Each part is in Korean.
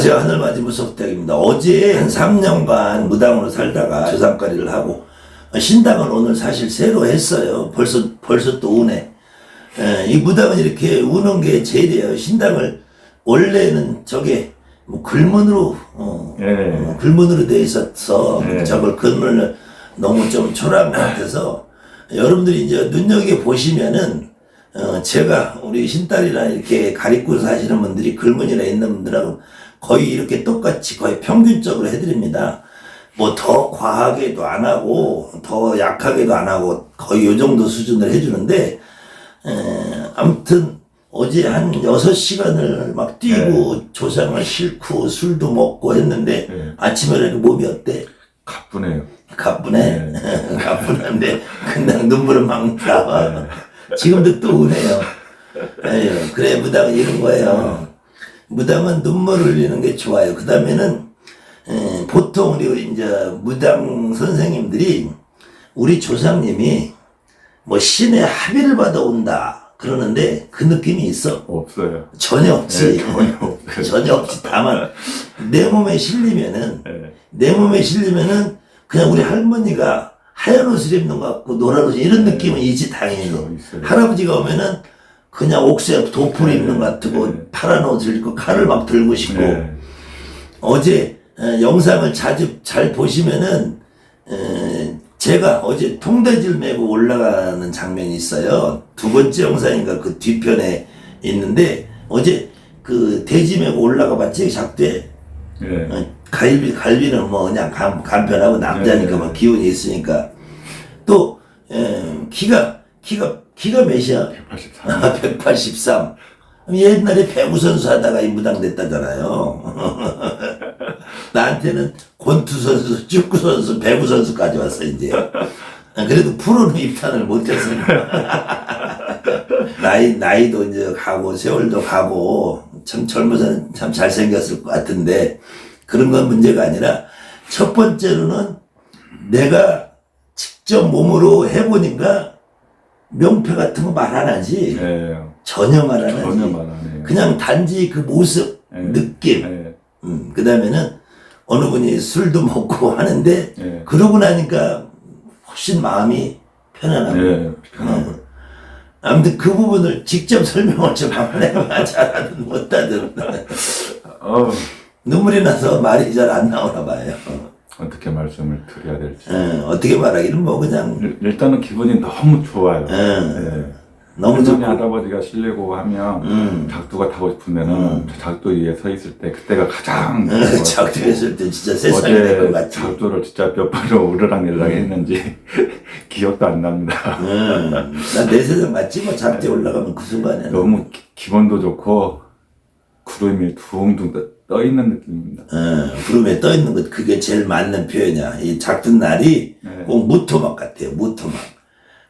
제가 하늘맞이 무속대입니다. 어제 한 3년간 무당으로 살다가 조상거리를 하고 신당을 오늘 사실 새로 했어요. 벌써 벌써 또 우네. 에, 이 무당은 이렇게 우는 게 제일이에요. 신당을 원래는 저게 뭐 글문으로 어, 예. 어, 글문으로 돼 있어서 네. 저걸 글문을 너무 좀 초라한 것 같아서 여러분들이 이제 눈여겨 보시면은 어, 제가 우리 신딸이랑 이렇게 가리고 사시는 분들이 글문이나 있는 분들하고 거의 이렇게 똑같이 거의 평균적으로 해드립니다. 뭐 더 과하게도 안 하고 더 약하게도 안 하고 거의 요 정도 수준을 해주는데 에, 아무튼 어제 한 6시간을 막 뛰고 조상을 싣고 술도 먹고 했는데 네. 아침에 이렇게 몸이 어때? 가쁘네요. 가쁘네. 가쁘는데 그냥 눈물은 막 나와. 지금도 또 우네요. 에휴, 그래 무당은 이런 거예요. 무당은 눈물 흘리는 게 좋아요. 그 다음에는 보통 우리 이제 무당 선생님들이 우리 조상님이 뭐 신의 합의를 받아온다 그러는데 그 느낌이 있어. 없어요. 전혀 없지. 네, 전혀 없어요. 전혀 없지. 다만 내 몸에 실리면은 예. 내 몸에 실리면은 그냥 우리 할머니가 하얀 옷을 입는 것 같고 노란 옷 이런 느낌은 있지 당연히 있어요, 있어요. 할아버지가 오면은 그냥 옥새 도포를 네, 입는 것 같고 네. 파란 옷을 입고 칼을 막 들고 싶고 예. 어제 어, 영상을 자주 잘 보시면은 에, 제가 어제 통대지를 메고 올라가는 장면이 있어요. 두 번째 영상인가 그 뒤편에 있는데 어제 그 돼지 메고 올라가 봤지 작대 예. 어, 갈비 갈비는 뭐 그냥 간, 간편하고 남자니까 네. 뭐 기운이 있으니까 또 에, 키가 키가 키가 몇이야? 183. 183. 옛날에 배구 선수 하다가 이 무당 됐다잖아요. 나한테는 권투 선수, 축구 선수, 배구 선수까지 왔어 이제. 그래도 프로는 입단을 못했으니까. 나이 나이도 이제 가고 세월도 가고 참 젊어서는 참 잘생겼을 것 같은데 그런 건 문제가 아니라 첫 번째로는 내가 직접 몸으로 해보니까 명패 같은 거 말 안 하지. 예. 전혀 말 안 하지. 전혀 말안 해요. 그냥 단지 그 모습, 예. 느낌. 예. 음, 그 다음에는 어느 분이 술도 먹고 하는데, 예. 그러고 나니까 훨씬 마음이 편안하고. 예. 편하고. 아무튼 그 부분을 직접 설명을 좀 한번 해봐. 잘하든 못하든. 어, 눈물이 나서 말이 잘 안 나오나 봐요. 어떻게 말씀을 드려야 될지. 예, 어떻게 말하기는 뭐 그냥, 일- 일단은 기분이 너무 좋아요. 예, 예. 너무 할머니 좋고. 할아버지가 실리고 하면 음. 작두가 타고 싶으면은 음. 저 작두 위에 서 있을 때 그때가 가장 예, 작두했을 때 진짜 세상이 될 것 어제 같지. 작두를 진짜 몇 번을 오르락내리락 음. 했는지 기억도 안 납니다. 음, 난내 세상 맞지 뭐 작대 올라가면 그 순간에는 너무 기, 기분도 좋고 구름이 둥둥 떠, 떠 있는 느낌입니다. 어, 구름에 떠 있는 것 그게 제일 맞는 표현이야. 이 작든 날이 네. 꼭 무토막 같아요. 무토막.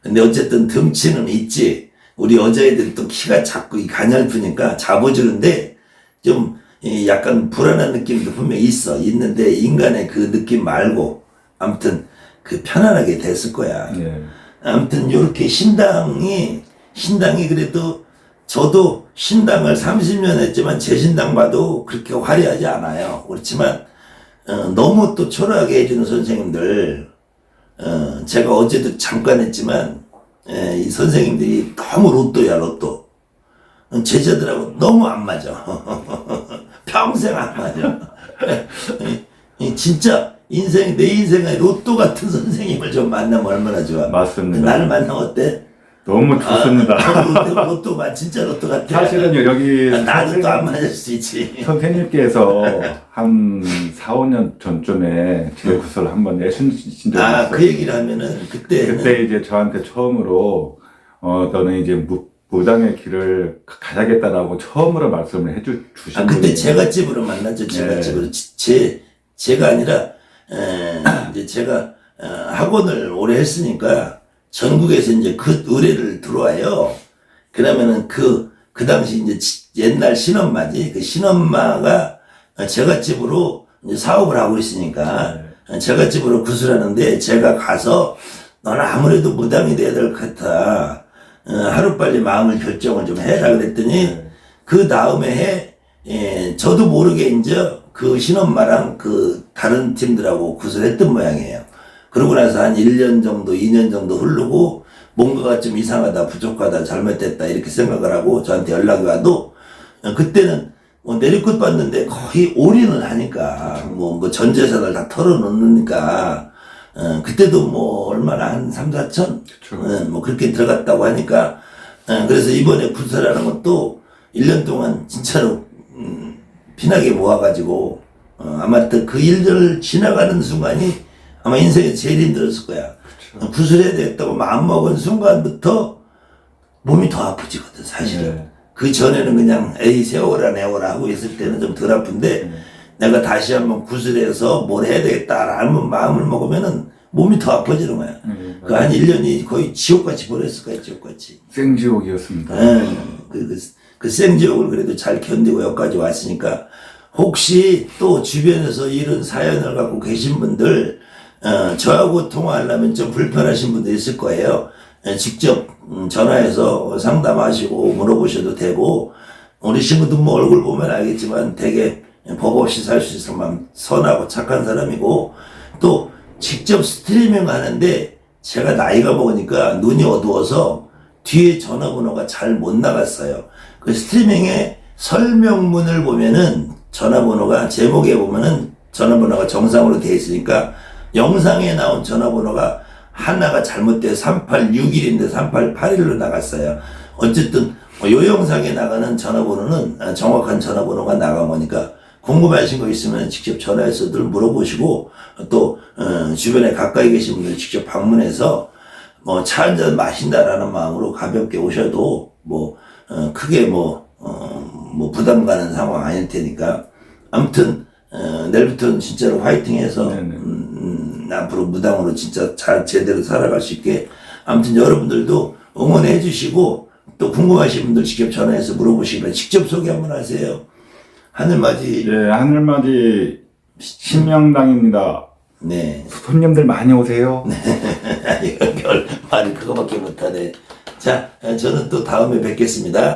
근데 어쨌든 덩치는 있지. 우리 여자애들이 또 키가 작고 이 가냘프니까 잡아주는데 좀이 약간 불안한 느낌도 분명히 있어. 있는데 인간의 그 느낌 말고 아무튼 그 편안하게 됐을 거야. 예. 아무튼 요렇게 신당이 신당이 그래도 저도 신당을 30년 했지만 제 신당 봐도 그렇게 화려하지 않아요. 그렇지만 어, 너무 또 초라하게 해주는 선생님들 어, 제가 어제도 잠깐 했지만 에, 이 선생님들이 너무 로또야 로또 어, 제자들하고 너무 안 맞아 평생 안 맞아 진짜 인생 내 인생에 로또 같은 선생님을 좀 만나면 얼마나 좋아 맞습니다. 나를 만나면 어때? 너무 좋습니다. 아, 로또, 로또 만 진짜 로또 같아. 사실은요 여기 아, 나도 또안 선생님, 맞을 수 있지. 선생님께서 한 4, 5년 전쯤에 제 구슬을 한번 내주신 적이 아, 있어요. 그 얘기를 하면은 그때 그때 이제 저한테 처음으로 어 너는 이제 무, 무당의 길을 가- 가야겠다라고 처음으로 말씀을 해주 주신 아, 그때 분이 제갓집으로 만났죠. 제갓집으로 지- 제 제가 아니라 에, 이제 제가 어, 학원을 오래 했으니까 전국에서 이제 그 의뢰를 들어와요. 그러면은 그, 그 당시 이제 지- 옛날 신엄마지. 그 신엄마가 어, 제갓집으로 이제 사업을 하고 있으니까 네. 제갓집으로 구슬하는데 제가 가서 너는 아무래도 무당이 돼야 될 것 같아. 어, 하루빨리 마음을 결정을 좀 해라 그랬더니 네. 그 다음에 해 예, 저도 모르게 이제 그 신엄마랑 그 다른 팀들하고 구슬했던 모양이에요. 그러고 나서 한 1년 정도, 2년 정도 흐르고 뭔가가 좀 이상하다, 부족하다, 잘못됐다 이렇게 생각을 하고 저한테 연락이 와도 어, 그때는 뭐 내리꽃 봤는데 거의 올인을 하니까 뭐, 뭐 전재산을 다 털어놓으니까 어, 그때도 뭐 얼마나 한 3, 4천 그쵸. 어, 뭐 그렇게 들어갔다고 하니까 어, 그래서 이번에 구설하는 것도 1년 동안 진짜로 음, 피나게 모아가지고 어, 아마 또그 일들을 지나가는 순간이 아마 인생에 제일 힘들었을 거야. 어, 구슬해야 되겠다고 마음먹은 순간부터 몸이 더 아프지거든 사실은. 네. 그 전에는 그냥 에이 세워라 내워라 하고 있을 때는 좀 덜 아픈데 네. 내가 다시 한번 구슬해서 뭘 해야 되겠다라는 마음을 먹으면은 몸이 더 아파지는 거야. 네, 그한 1년이 거의 지옥같이 보냈을 거야, 지옥같이. 생지옥이었습니다. 예, 그, 그, 그 생지옥을 그래도 잘 견디고 여기까지 왔으니까 혹시 또 주변에서 이런 사연을 갖고 계신 분들, 어, 저하고 통화하려면 좀 불편하신 분들 있을 거예요. 예, 직접 음, 전화해서 상담하시고 물어보셔도 되고, 우리 친구도 뭐 얼굴 보면 알겠지만 되게 법 없이 살 수 있어 만 선하고 착한 사람이고, 또 직접 스트리밍 하는데 제가 나이가 먹으니까 눈이 어두워서 뒤에 전화번호가 잘 못 나갔어요. 그 스트리밍의 설명문을 보면은 전화번호가 제목에 보면은 전화번호가 정상으로 되어 있으니까 영상에 나온 전화번호가 하나가 잘못돼 3861인데 3881로 나갔어요. 어쨌든 요 영상에 나가는 전화번호는 아, 정확한 전화번호가 나간 거니까 궁금하신 거 있으면 직접 전화해서들 물어보시고 또 어, 주변에 가까이 계신 분들 직접 방문해서 뭐 차 한 잔 마신다라는 마음으로 가볍게 오셔도 뭐 어, 크게 뭐, 어, 뭐 부담 가는 상황 아닐 테니까 아무튼 어, 내일부터는 진짜로 화이팅해서 네네. 음, 음, 앞으로 무당으로 진짜 잘 제대로 살아갈 수 있게 아무튼 여러분들도 응원해 주시고 또 궁금하신 분들 직접 전화해서 물어보시면 직접 소개 한번 하세요. 하늘맞이 예, 하늘맞이 신명당입니다. 네. 손님들 많이 오세요. 이거 별 말이 그거밖에 못하네. 자, 저는 또 다음에 뵙겠습니다.